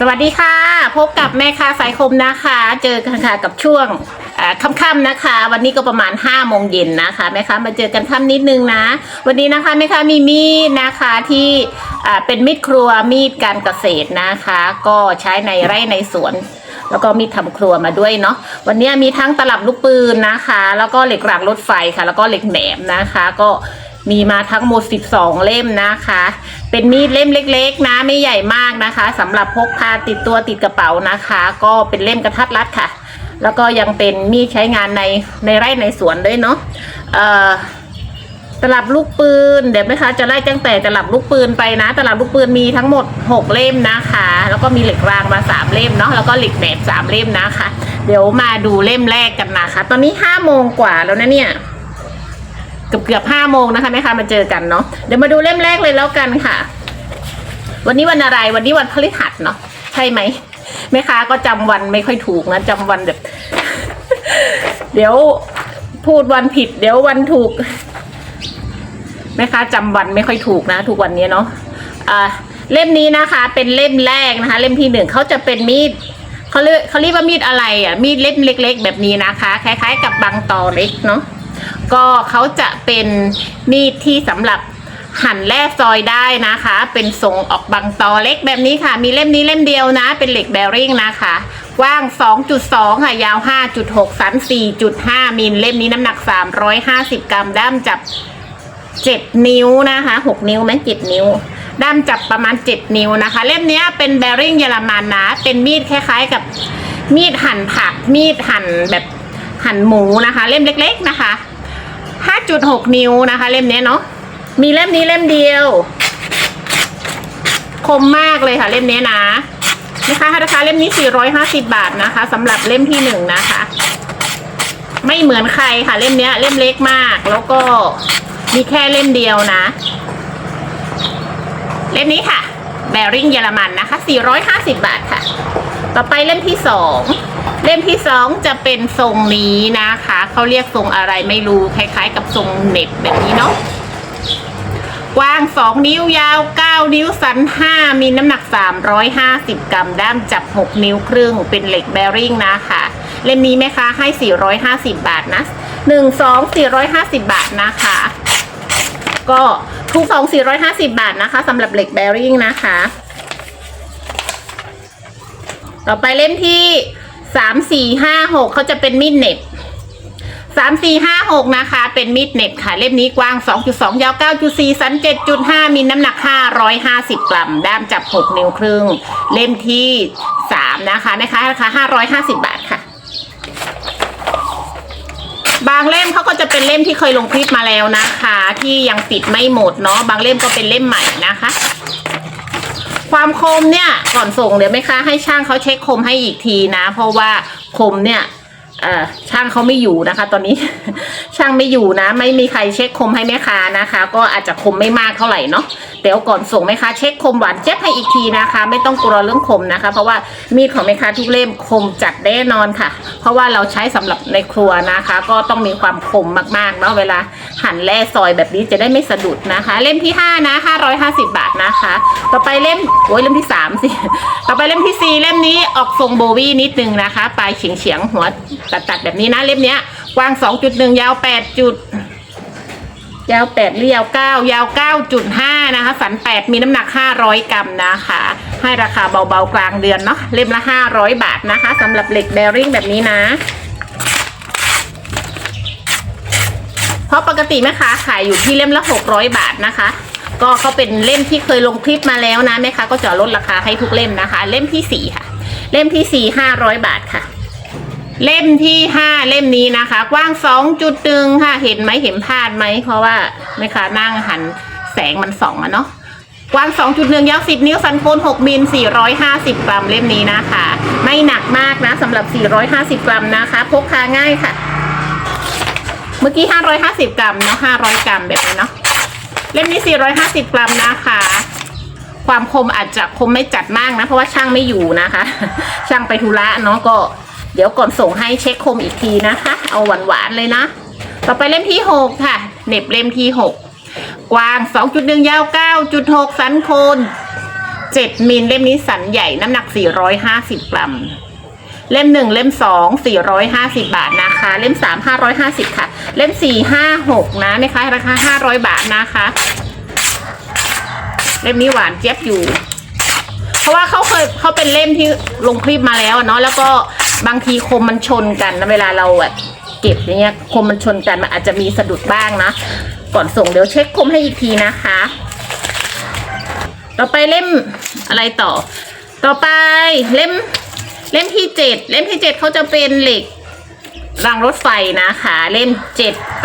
สวัสดีค่ะ พบกับแม่ค้าสายคมนะคะ เจอกันค่ะกับช่วงค่ำๆนะคะ วันนี้ก็ประมาณ5้าโมงเย็นนะคะแม่ค้ามาเจอกันค่ำนิดนึงนะ วันนี้นะคะแม่ค้ามีมีดนะคะที่เป็นมีดครัวมีดการเกษตรนะคะ ก็ใช้ในไร่ในสวน แล้วก็มีดทำครัวมาด้วยเนาะวันนี้มีทั้งตลับลูกปืนนะคะ แล้วก็เหล็กรางรถไฟค่ะ แล้วก็เหล็กแหนมนะคะ ก็ มีมาทั้งหมด 12 เล่มนะคะ เป็นมีดเล่มเล็กๆ นะไม่ใหญ่มากนะคะสำหรับพกพาติดตัวติดกระเป๋านะคะ ก็เป็นเล่มกระทัดรัดค่ะ แล้วก็ยังเป็นมีดใช้งานในในไร่ในสวนด้วยเนาะเอ่อตลับลูกปืนเดี๋ยวนะคะจะไล่ตั้งแต่ตลับลูกปืนไปนะ ตลับลูกปืนมีทั้งหมด 6 เล่มนะคะ แล้วก็มีเหล็กรางมา 3 เล่มเนาะแล้วก็เหล็กแหนบ3 เล่มนะคะ เดี๋ยวมาดูเล่มแรกกันนะคะ ตอนนี้5โมงกว่าแล้วนะเนี่ย เกือบเกือบห้าโมงนะคะแม่ค้ามาเจอกันเนาะเดี๋ยวมาดูเล่มแรกเลยแล้วกันค่ะ วันนี้วันอะไร วันนี้วันพฤหัสเนาะใช่ไหมแม่ค้าก็จำวันไม่ค่อยถูกนะจำวันแบบ เดี๋ยวพูดวันผิด เดี๋ยววันถูกแม่ค้าจำวันไม่ค่อยถูกนะ ทุกวันนี้เนาะอ่าเล่มนี้นะคะ เป็นเล่มแรกนะคะ เล่มที่หนึ่งเขาจะเป็นมีดเขาเรียกเขาเรียกว่ามีดอะไรอะมีดเล่มเล็ก ๆ แบบนี้นะคะ คล้าย ๆ กับบางตอเล็กเนาะ ก็เขาจะเป็นมีดที่สำหรับหั่นแล่ซอยได้นะคะ เป็นทรงออกบางตอเล็กแบบนี้ค่ะ มีเล่มนี้เล่มเดียวนะ เป็นเหล็กแบริ่งนะคะ กว้าง 2.2 ค่ะ ยาว 5.6 สัน 4.5 มิล เล่มนี้น้ำหนัก 350 กรัม ด้ามจับเจ็ดนิ้วนะคะหกนิ้วไหมเจ็ดนิ้ว ด้ามจับประมาณเจ็ดนิ้วนะคะ เล่มนี้เป็นแบริ่งเยอรมันนะ เป็นมีดคล้ายๆกับมีดหั่นผัก มีดหั่นแบบหั่นหมูนะคะ เล่มเล็ก ๆ นะคะ ห้าจุดหกนิ้วนะคะ เล่มนี้เนาะมีเล่มนี้เล่มเดียว คมมากเลยค่ะ เล่มนี้นะนะคะราคาเล่มนี้ 450 บาทนะคะสำหรับเล่มที่หนึ่งนะคะ ไม่เหมือนใครค่ะ เล่มนี้เล่มเล็กมาก แล้วก็มีแค่เล่มเดียวนะ เล่มนี้ค่ะ แบริ่งเยอรมันนะคะ 450 บาทค่ะ ต่อไปเล่มที่สอง เล่มที่สองจะเป็นทรงนี้นะคะ เขาเรียกทรงอะไรไม่รู้ คล้ายๆ กับทรงเน็บแบบนี้เนาะกว้าง 2 นิ้วยาว 9 นิ้วสัน 5 มีน้ำหนัก 350 กรัม ด้ามจับ 6 นิ้วครึ่ง เป็นเหล็กแบริ่งนะคะ เล่มนี้แม่ค้าให้ 450 บาทนะ 1 2 450 บาทนะคะ ก็ทุกสอง450 บาทนะคะสำหรับเหล็กแบริ่งนะคะ ต่อไปเล่มที่ 3 4 5 6เขาจะเป็นมีดเน็บสามสี่ห้าหกนะคะ เป็นมีดเน็บค่ะ เล่มนี้กว้าง2.2ยาว9.4สัน7.5มีน้ำหนัก550กรัม ด้ามจับ6นิ้วครึ่ง เล่มที่3นะคะนะคะราคา550บาทค่ะ บางเล่มเขาก็จะเป็นเล่มที่เคยลงคลิปมาแล้วนะคะ ที่ยังปิดไม่หมดเนาะบางเล่มก็เป็นเล่มใหม่นะคะ ความคมเนี่ยก่อนส่งเดี๋ยวแม่ค้าให้ช่างเขาเช็คคมให้อีกทีนะ เพราะว่าคมเนี่ยช่างเขาไม่อยู่นะคะ ตอนนี้ช่างไม่อยู่นะ ไม่มีใครเช็คคมให้แม่ค้านะคะ ก็อาจจะคมไม่มากเท่าไหร่เนาะ เดี๋ยวก่อนส่งแม่ค้าเช็คคมหวานเจ็บให้อีกทีนะคะ ไม่ต้องกลัวเรื่องคมนะคะ เพราะว่ามีดของแม่ค้าทุกเล่มคมจัดแน่นอนค่ะ เพราะว่าเราใช้สำหรับในครัวนะคะ ก็ต้องมีความคมมากๆเนาะเวลาหั่นแล่ซอยแบบนี้จะได้ไม่สะดุดนะคะ เล่มที่ห้านะ550 บาทนะคะ ต่อไปเล่มโอ้ยเล่มที่สามสิต่อไปเล่มที่สี่เล่มนี้ออกทรงโบวี่นิดนึงนะคะปลายเฉียงเฉียงหัวตัดตัดๆแบบนี้นะเล่มเนี้ยกว้าง 2.1 ยาว 8 จุด ยาว8หรือยาว9ยาว9.5นะคะสัน8มีน้ำหนัก500กรัมนะคะ ให้ราคาเบาๆกลางเดือนเนาะเล่มละ500บาทนะคะสำหรับเหล็กแบริ่งแบบนี้นะ เพราะปกติแม่ค้าขายอยู่ที่เล่มละ600บาทนะคะ ก็เขาเป็นเล่มที่เคยลงคลิปมาแล้วนะแม่ค้าก็จะลดราคาให้ทุกเล่มนะคะ เล่มที่4ค่ะ เล่มที่4 500บาทค่ะ เล่มที่5เล่มนี้นะคะ กว้าง2.1ค่ะ เห็นไหมเห็นพลาดไหมเพราะว่าแม่ค้านั่งหันแสงมันส่องอะเนาะกว้าง 2.1 ยาว 10 นิ้ว สันโคน6มิล450 กรัมเล่มนี้นะคะ ไม่หนักมากนะสำหรับ 450 กรัมนะคะ พกพาง่ายค่ะ เมื่อกี้ 550 กรัมเนาะ500 กรัมแบบนี้เนาะ เล่มนี้ 450 กรัมนะคะ ความคมอาจจะคมไม่จัดมากนะ เพราะว่าช่างไม่อยู่นะคะ ช่างไปธุระเนาะก็ เดี๋ยวก่อนส่งให้เช็คคมอีกทีนะคะ เอาหวานๆเลยนะ ต่อไปเล่มที่6ค่ะเน็บเล่มที่6กว้าง 2.1 ยาว 9.6 สันโคน 7 มิลเล่มนี้สันใหญ่น้ำหนัก 450 กรัม เล่มหนึ่งเล่มสอง450 บาทนะคะ เล่มสาม550 ค่ะ เล่มสี่ห้าหกนะนะคะราคา 500 บาทนะคะ เล่มนี้หวานเจี๊ยบอยู่ เพราะว่าเขาเคยเขาเป็นเล่มที่ลงคลิปมาแล้วเนาะแล้วก็ บางทีคมมันชนกันนะเวลาเราแบบเก็บอย่างเงี้ยคมมันชนกันมันอาจจะมีสะดุดบ้างนะ ก่อนส่งเดี๋ยวเช็คคมให้อีกทีนะคะ ต่อไปเล่มอะไรต่อ ต่อไปเล่มเล่มที่เจ็ดเล่มที่เจ็ดเขาจะเป็นเหล็กรางรถไฟนะคะ เล่ม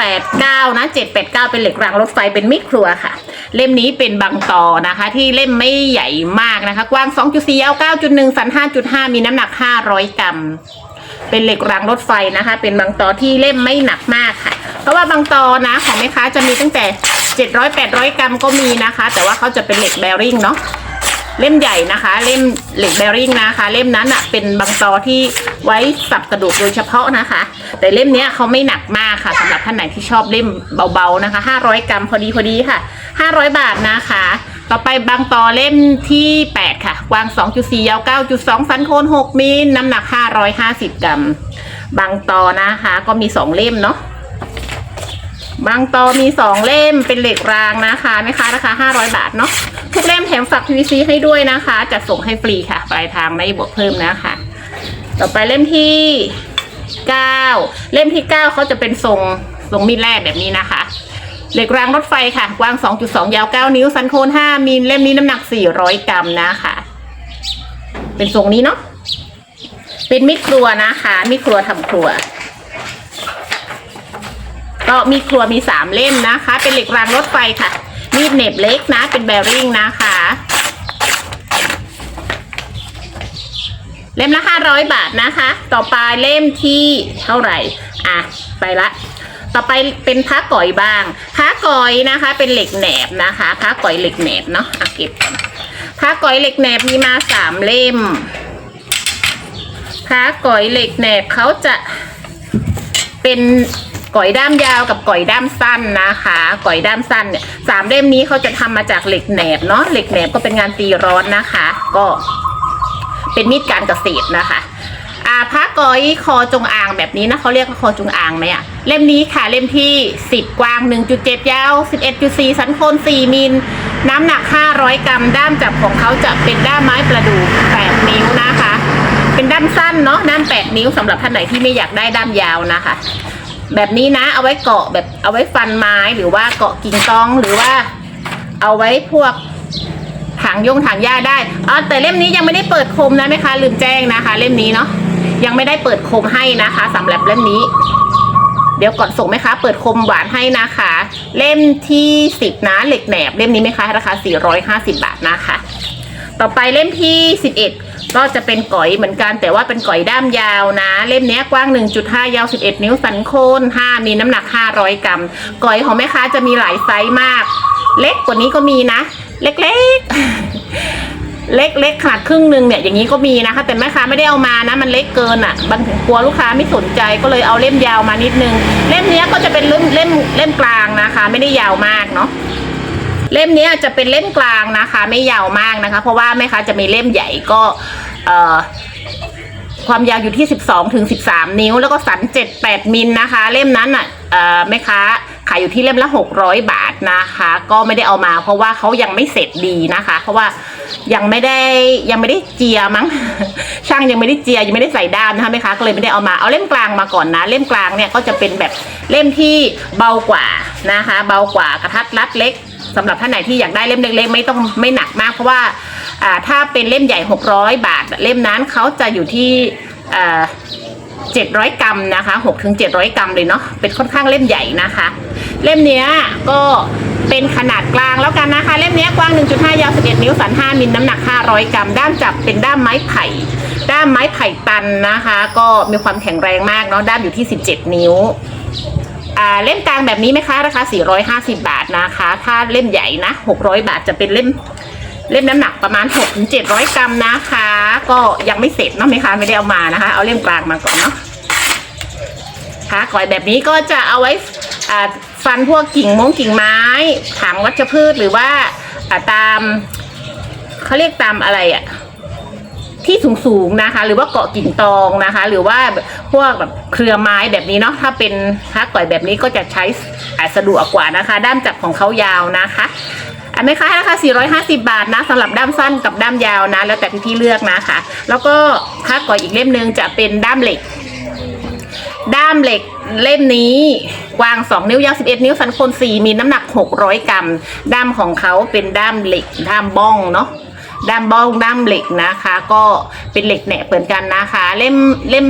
789นะ789เป็นเหล็กรางรถไฟเป็นมิดครัวค่ะ เล่มนี้เป็นบางตอนะคะ ที่เล่มไม่ใหญ่มากนะคะ กว้าง 2.4ยาว9.1 สัน 5.5 มีน้ำหนัก 500 กรัม เป็นเหล็กรางรถไฟนะคะ เป็นบางตอที่เล่มไม่หนักมากค่ะ เพราะว่าบางตอนะของแม่ค้าจะมีตั้งแต่ 700 800 กรัมก็มีนะคะ แต่ว่าเขาจะเป็นเหล็กแบริ่งเนาะ เล่มใหญ่นะคะ เล่มเหล็กแบริ่งนะคะ เล่มนั้นอะเป็นบางตอที่ไว้สับกระดูกโดยเฉพาะนะคะ แต่เล่มเนี้ยเขาไม่หนักมากค่ะสำหรับท่านไหนที่ชอบเล่มเบาๆนะคะ 500 กรัมพอดีพอดีค่ะ 500 บาทนะคะ ต่อไปบางตอเล่มที่ 8 ค่ะกว้าง 2.4 ยาว 9.2สันโคน 6มิลน้ำหนัก 550 กรัม บางตอนะคะ ก็มี 2 เล่มเนาะ บางตอมีสองเล่มเป็นเหล็กรางนะคะแม่ค้าราคา500 บาทเนาะทุกเล่มแถมฝัก PVC ให้ด้วยนะคะ จัดส่งให้ฟรีค่ะ ปลายทางไม่บวกเพิ่มนะคะ ต่อไปเล่มที่9เล่มที่9เขาจะเป็นทรงทรงมีดแร่แบบนี้นะคะ เหล็กรางรถไฟค่ะกว้าง 2.2 ยาว 9 นิ้วสันโคน5มิลเล่มนี้น้ำหนัก 400 กรัมนะคะ เป็นทรงนี้เนาะเป็นมิดครัวนะคะมิดครัวทำครัว ก็มีครัวมีสามเล่มนะคะ เป็นเหล็กรางรถไฟค่ะ มีดเหน็บเล็กนะ เป็นแบริ่งนะคะ เล่มละห้าร้อยบาทนะคะ ต่อไปเล่มที่เท่าไหร่ อะ ไปละต่อไปเป็นผ้าก่อยบ้างผ้าก่อยนะคะ เป็นเหล็กแหนบนะคะผ้าก่อยเหล็กแหนบเนาะอะเก็บผ้าก่อยเหล็กแหนบมีมาสามเล่มผ้าก่อยเหล็กแหนบเขาจะเป็น ก่อยด้ามยาวกับก่อยด้ามสั้นนะคะ ก่อยด้ามสั้นเนี่ยสามเล่มนี้เขาจะทำมาจากเหล็กแหนบเนาะเหล็กแหนบก็เป็นงานตีร้อนนะคะ ก็เป็นมีดการเกษตรนะคะอ่าพระก้อยคอจงอางแบบนี้นะเขาเรียกว่าคอจงอางไหมอะเล่มนี้ค่ะเล่มที่ 10 กว้าง 1.7 ยาว 11.4 สันโคน4มิลน้ำหนัก 500 กรัม ด้ามจับของเขาจะเป็นด้ามไม้ประดู่8นิ้วนะคะ เป็นด้ามสั้นเนาะด้าม8นิ้วสำหรับท่านไหนที่ไม่อยากได้ด้ามยาวนะคะ แบบนี้นะ เอาไว้เกาะแบบเอาไว้ฟันไม้หรือว่าเกาะกิ่งตองหรือว่า เอาไว้พวกถางยงถางหญ้าได้อ๋อแต่เล่มนี้ยังไม่ได้เปิดคมนะแม่ค้าลืมแจ้งนะคะ เล่มนี้เนาะยังไม่ได้เปิดคมให้นะคะสำหรับเล่มนี้ เดี๋ยวก่อนส่งไหมคะ เปิดคมหวานให้นะคะ เล่มที่สิบนะเหล็กแหนบเล่มนี้ไหมคะราคา450บาทนะคะ ต่อไปเล่มที่ 11 ก็จะเป็นก๋อยเหมือนกันแต่ว่าเป็นก๋อยด้ามยาวนะ เล่มนี้กว้าง 1.5 ยาว 11 นิ้วสันโคน5มีน้ำหนัก 500 กรัมก๋อยของแม่ค้าจะมีหลายไซส์มาก เล็กกว่านี้ก็มีนะ เล็กๆ เล็กเล็กขนาดครึ่งหนึ่งเนี่ยอย่างนี้ก็มีนะคะ แต่แม่ค้าไม่ได้เอามานะ มันเล็กเกินอะบางทีกลัวลูกค้าไม่สนใจก็เลยเอาเล่มยาวมานิดนึง เล่มนี้ก็จะเป็นเล่มเล่มเล่มกลางนะคะ ไม่ได้ยาวมากเนาะ เล่มนี้จะเป็นเล่มกลางนะคะ ไม่ยาวมากนะคะ เพราะว่าแม่ค้าจะมีเล่มใหญ่ก็ความยาวอยู่ที่ 12ถึง13 นิ้ว แล้วก็สัน 7-8 มิลนะคะ เล่มนั้นอะเอ่อแม่ค้าขายอยู่ที่เล่มละ 600 บาทนะคะ ก็ไม่ได้เอามา เพราะว่าเขายังไม่เสร็จดีนะคะ เพราะว่ายังไม่ได้ยังไม่ได้เจียมั้ง ช่างยังไม่ได้เจียยังไม่ได้ใส่ด้ามนะคะแม่ค้าก็เลยไม่ได้เอามาเอาเล่มกลางมาก่อนนะ เล่มกลางเนี่ยก็จะเป็นแบบเล่มที่เบากว่านะคะ เบากว่ากระทัดรัดเล็ก สำหรับท่านไหนที่อยากได้เล่มเล็กๆไม่ต้องไม่หนักมากเพราะว่าถ้าเป็นเล่มใหญ่ 600 บาท เล่มนั้นเขาจะอยู่ที่อ่า700กรัมนะคะ6ถึง700กรัมเลยเนาะเป็นค่อนข้างเล่มใหญ่นะคะ เล่มเนี้ยก็เป็นขนาดกลางแล้วกันนะคะ เล่มเนี้ยกว้าง 1.5 ยาว 11 นิ้ว สัน 5 มิล น้ำหนัก 500 กรัม ด้ามจับเป็นด้ามไม้ไผ่ ด้ามไม้ไผ่ตันนะคะ ก็มีความแข็งแรงมากเนาะ ด้ามอยู่ที่ 17 นิ้ว เล่มกลางแบบนี้ไหมคะราคา 450 บาทนะคะ ถ้าเล่มใหญ่นะ 600 บาทจะเป็นเล่มเล่มน้ำหนักประมาณ 6-700 กรัมนะคะ ก็ยังไม่เสร็จเนาะไหมคะไม่ได้เอามานะคะ เอาเล่มกลางมาก่อนเนาะค่ะก่อยแบบนี้ก็จะเอาไว้ฟันพวกกิ่งมงกิ่งไม้ถังวัชพืชหรือว่าอ่าตามเขาเรียกตามอะไรอะ ที่สูงๆนะคะ หรือว่าเกาะกิ่งตองนะคะ หรือว่าพวกแบบเครือไม้แบบนี้เนาะถ้าเป็นฮักก่อยแบบนี้ก็จะใช้อาสะดวกกว่านะคะ ด้ามจับของเขายาวนะคะอันไหมคะราคา450 บาทนะสำหรับด้ามสั้นกับด้ามยาวนะ แล้วแต่พี่เลือกนะคะ แล้วก็ฮักก่อยอีกเล่มหนึงจะเป็นด้ามเหล็ก ด้ามเหล็กเล่มนี้กว้าง 2 นิ้วยาว 11 นิ้วสันโคน4มีน้ำหนัก 600 กรัม ด้ามของเขาเป็นด้ามเหล็กด้ามบ้องเนาะ ด้ามบ้องด้ามเหล็กนะคะ ก็เป็นเหล็กแหนบเหมือนกันนะคะ เล่มเล่ม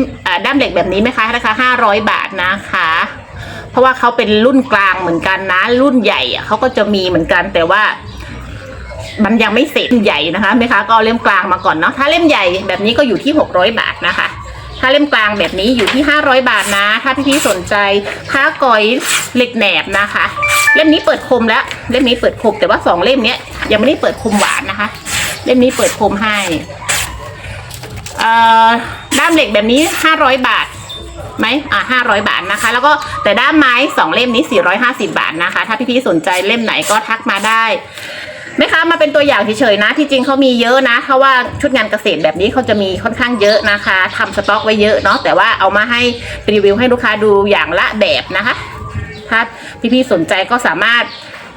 ด้ามเหล็กแบบนี้ไหมคะราคา500บาทนะคะ เพราะว่าเขาเป็นรุ่นกลางเหมือนกันนะ รุ่นใหญ่เขาก็จะมีเหมือนกันแต่ว่ามันยังไม่เสร็จใหญ่นะคะแม่ค้าก็เอาเล่มกลางมาก่อนเนาะถ้าเล่มใหญ่แบบนี้ก็อยู่ที่600บาทนะคะ ถ้าเล่มกลางแบบนี้อยู่ที่ 500 บาทนะ ถ้าพี่ๆสนใจผ้าก้อยเหล็กแหนบนะคะ เล่มนี้เปิดคมแล้ว เล่มนี้เปิดคมแต่ว่าสองเล่มเนี้ยยังไม่ได้เปิดคมหวานนะคะ เล่มนี้เปิดคมให้ด้ามเหล็กแบบนี้500บาทไหมอ่า500บาทนะคะ แล้วก็แต่ด้ามไม้สองเล่มนี้450บาทนะคะ ถ้าพี่ๆสนใจเล่มไหนก็ทักมาได้แม่ค้ามาเป็นตัวอย่างเฉยๆนะ ที่จริงเขามีเยอะนะเพราะว่าชุดงานเกษตรแบบนี้เขาจะมีค่อนข้างเยอะนะคะทำสต็อกไว้เยอะเนาะแต่ว่าเอามาให้รีวิวให้ลูกค้าดูอย่างละแบบนะคะ ถ้าพี่ๆสนใจก็สามารถ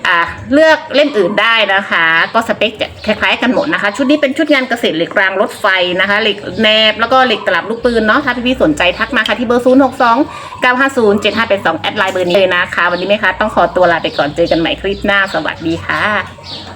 อ่าเลือกเล่มอื่นได้นะคะ ก็สเปคจะคล้ายๆกันหมดนะคะ ชุดนี้เป็นชุดงานเกษตรเหล็กรางรถไฟนะคะเหล็กแนบแล้วก็เหล็กตลับลูกปืนเนาะถ้าพี่ๆสนใจทักมาค่ะที่เบอร์ 0 6 2 9 5 0 7 5 8 2 แอดไลน์เบอร์นี้เลยนะคะ วันนี้ไหมคะต้องขอตัวลาไปก่อนเจอกันใหม่คลิปหน้าสวัสดีค่ะ